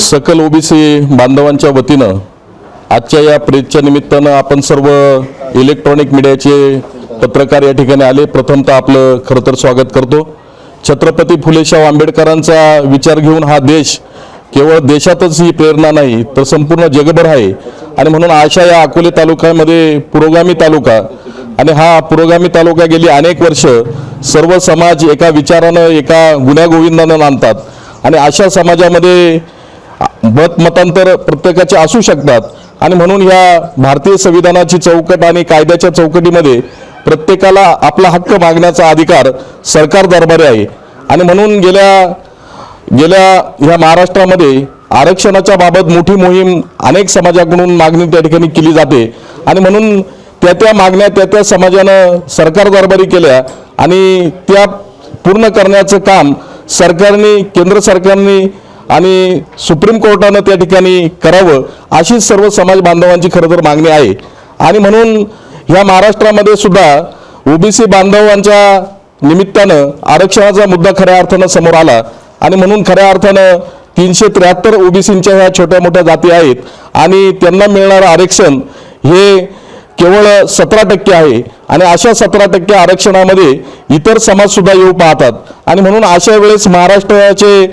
सकल ओबीसी बांधवांच्या वतीनं आजच्या या प्रेसच्या निमित्तानं आपण सर्व इलेक्ट्रॉनिक मीडियाचे पत्रकार या ठिकाणी आले. प्रथमतः आपलं खरं तर स्वागत करतो. छत्रपती फुलेशाह आंबेडकरांचा विचार घेऊन हा देश केवळ देशातच ही प्रेरणा नाही तर संपूर्ण जगभर आहे. आणि म्हणून अशा या अकोले तालुक्यामध्ये पुरोगामी तालुका आणि हा पुरोगामी तालुका गेली अनेक वर्ष सर्व समाज एका विचारानं एका गुण्यागोविंदानं नांदतात आणि अशा समाजामध्ये मत मतांतर प्रत्येकाचे असू शकतात. आणि म्हणून ह्या भारतीय संविधानाची चौकट आणि कायद्याच्या चौकटीमध्ये प्रत्येकाला आपला हक्क मागण्याचा अधिकार सरकार दरबारी आहे. आणि म्हणून गेल्या गेल्या ह्या महाराष्ट्रामध्ये आरक्षणाच्या बाबत मोठी मोहीम अनेक समाजाकडून मागणी त्या ठिकाणी केली जाते. आणि म्हणून त्या त्या मागण्या त्या त्या समाजानं सरकार दरबारी केल्या आणि त्या पूर्ण करण्याचं काम सरकारने केंद्र सरकारने आणि सुप्रीम कोर्टानं त्या ठिकाणी करावं अशी सर्व समाज बांधवांची खरं तर मागणी आहे. आणि म्हणून ह्या महाराष्ट्रामध्ये सुद्धा ओबीसी बांधवांच्या निमित्तानं आरक्षणाचा मुद्दा खऱ्या अर्थानं समोर आला. आणि म्हणून खऱ्या अर्थानं तीनशे त्र्याहत्तर ओबीसींच्या ह्या छोट्या मोठ्या जाती आहेत. आणि त्यांना मिळणारं आरक्षण हे केवळ सतरा टक्के आहे. आणि अशा सतरा टक्के आरक्षणामध्ये इतर समाजसुद्धा येऊ पाहतात. आणि म्हणून अशा वेळेस महाराष्ट्राचे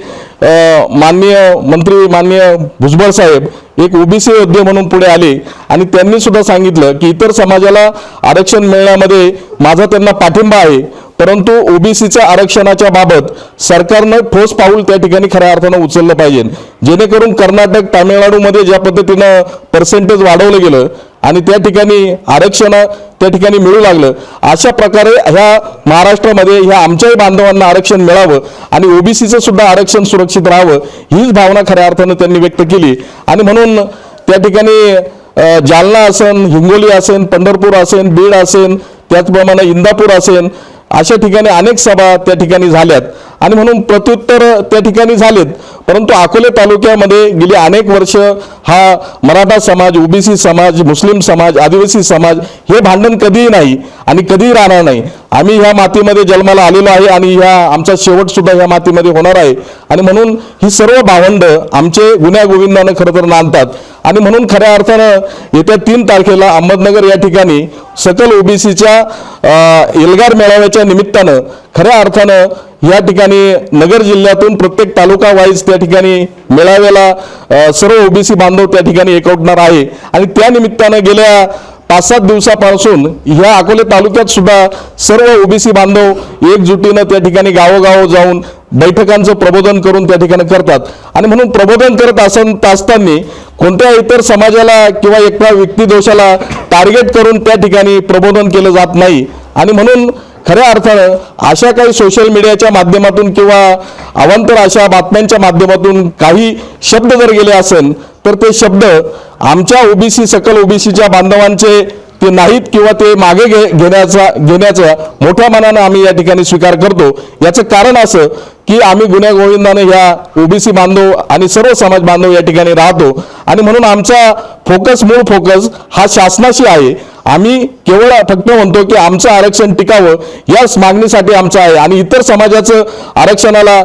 माननीय मंत्री माननीय भुजबळ साहेब एक ओबीसी योद्धे म्हणून पुढे आले. आणि त्यांनी सुद्धा सांगितलं की इतर समाजाला आरक्षण मिळण्यामध्ये माझा त्यांना पाठिंबा आहे. परंतु ओबीसीच्या आरक्षणाच्या बाबत सरकारनं ठोस पाऊल त्या ठिकाणी खऱ्या अर्थानं उचललं पाहिजे. जेणेकरून कर्नाटक तामिळनाडूमध्ये ज्या पद्धतीनं पर्सेंटेज वाढवलं गेलं आणि त्या ठिकाणी आरक्षण त्या ठिकाणी मिळू लागलं. अशा प्रकारे ह्या महाराष्ट्रामध्ये ह्या आमच्याही बांधवांना आरक्षण मिळावं आणि ओबीसीचं सुद्धा आरक्षण सुरक्षित राहावं हीच भावना खऱ्या अर्थानं त्यांनी व्यक्त केली. आणि म्हणून त्या ठिकाणी जालना असेल हिंगोली असेल पंढरपूर असेल बीड असेल त्याचप्रमाणे इंदापूर असेल अशा ठिकाणी अनेक सभा त्या ठिकाणी झाल्यात. आणि म्हणून प्रत्युत्तर त्या ठिकाणी झालेत. परंतु अकोले तालुक्यामध्ये गेली अनेक वर्ष हा मराठा समाज ओबीसी समाज मुस्लिम समाज आदिवासी समाज हे भांडण कधीही नाही आणि कधीही राहणार नाही. आम्ही ह्या मातीमध्ये जन्माला आलेलो आहे आणि ह्या आमचा शेवट सुद्धा ह्या मातीमध्ये होणार आहे. आणि म्हणून ही सर्व भावंड आमचे गुन्ह्या गोविंदानं खरं तर नांदतात आणि म्हणून खऱ्या अर्थानं येत्या तीन तारखेला अहमदनगर या ठिकाणी सकल ओबीसीच्या एल्गार मेळाव्याच्या निमित्तानं खऱ्या अर्थानं या ठिकाणी नगर जिल्ह्यातून प्रत्येक तालुका वाईज त्या ठिकाणी मेळाव्याला सर्व ओबीसी बांधव त्या ठिकाणी एकवटणार आहे. आणि त्या निमित्तानं गेल्या पाच सात दिवसापासून ह्या अकोले तालुक्यात सुद्धा सर्व ओबीसी बांधव एकजुटीनं त्या ठिकाणी गावोगाव जाऊन बैठकांचं प्रबोधन करून त्या ठिकाणी करतात. आणि म्हणून प्रबोधन करत असत असताना कोणत्या इतर समाजाला किंवा एका व्यक्तिदोषाला टार्गेट करून त्या ठिकाणी प्रबोधन केलं जात नाही. आणि म्हणून खऱ्या अर्थानं अशा काही सोशल मीडियाच्या माध्यमातून किंवा अवांतर अशा बातम्यांच्या माध्यमातून काही शब्द जर गेले असेल तर ते शब्द आमच्या ओबीसी सकल ओबीसीच्या बांधवांचे ते नाहीत किंवा ते मागे घे घेण्याचा घेण्याचा मोठ्या मनानं आम्ही या ठिकाणी स्वीकार करतो. याचं कारण असं की आम्ही गुन्ह्या गोविंदाने ह्या ओबीसी बांधव आणि सर्व समाज बांधव या ठिकाणी राहतो. आणि म्हणून आमचा फोकस मूळ फोकस हा शासनाशी आहे. आम्ही केवळ फक्त म्हणतो की आमचं आरक्षण टिकावं याच मागणीसाठी आमचं आहे. आणि इतर समाजाचं आरक्षणाला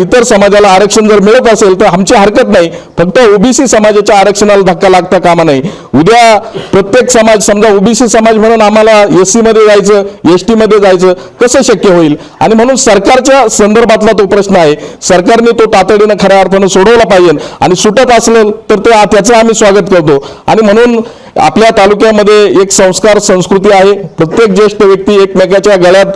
इतर समाजाला आरक्षण जर मिळत असेल तर आमची हरकत नाही. फक्त ओबीसी समाजाच्या आरक्षणाला धक्का लागता कामा नाही उद्या प्रत्येक समाज समजा ओबीसी समाज म्हणून आम्हाला एसमध्ये जायचं एसमध्ये जायचं कसं शक्य होईल? आणि म्हणून सरकारच्या संदर्भातला तो प्रश्न आहे. सरकारने तो तातडीनं खऱ्या अर्थानं सोडवला पाहिजे. आणि सुटत असलं तर ते त्याचं आम्ही स्वागत करतो. आणि म्हणून आपल्या तालुक्यामध्ये एक संस्कार संस्कृती आहे. प्रत्येक ज्येष्ठ व्यक्ती एकमेकाच्या गळ्यात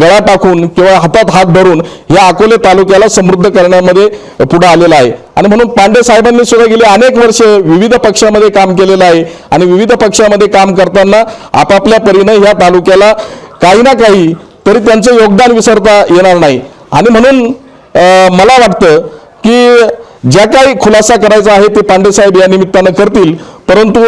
गळा टाकून किंवा हातात हात धरून या अकोले तालुक्याला समृद्ध करण्यामध्ये पुढे आलेला आहे. आणि म्हणून पांडे साहेबांनी सुद्धा गेली अनेक वर्ष विविध पक्षामध्ये काम केलेलं आहे. आणि विविध पक्षामध्ये काम करताना आपापल्या परीने ह्या तालुक्याला काही ना काही तरी त्यांचं योगदान विसरता येणार नाही. आणि म्हणून मला वाटतं की ज्या काही खुलासा करायचा आहे ते पांडे साहेब या निमित्तानं करतील. परंतु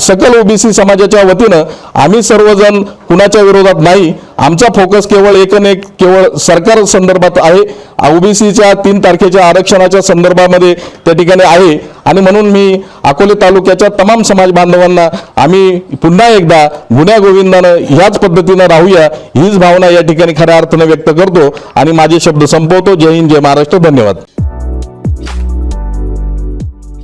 सकल ओबीसी समाजाच्या वतीनं आम्ही सर्वजण कुणाच्या विरोधात नाही. आमचा फोकस केवळ एक एक केवळ सरकार संदर्भात आहे. ओबीसीच्या तीन तारखेच्या आरक्षणाच्या संदर्भामध्ये त्या ठिकाणी आहे. आणि म्हणून मी अकोले तालुक्याच्या तमाम समाज बांधवांना आम्ही पुन्हा एकदा गुन्ह्या गोविंदानं ह्याच पद्धतीनं राहूया हीच भावना या ठिकाणी खऱ्या अर्थानं व्यक्त करतो. आणि माझे शब्द संपवतो. जय हिंद जय महाराष्ट्र. धन्यवाद.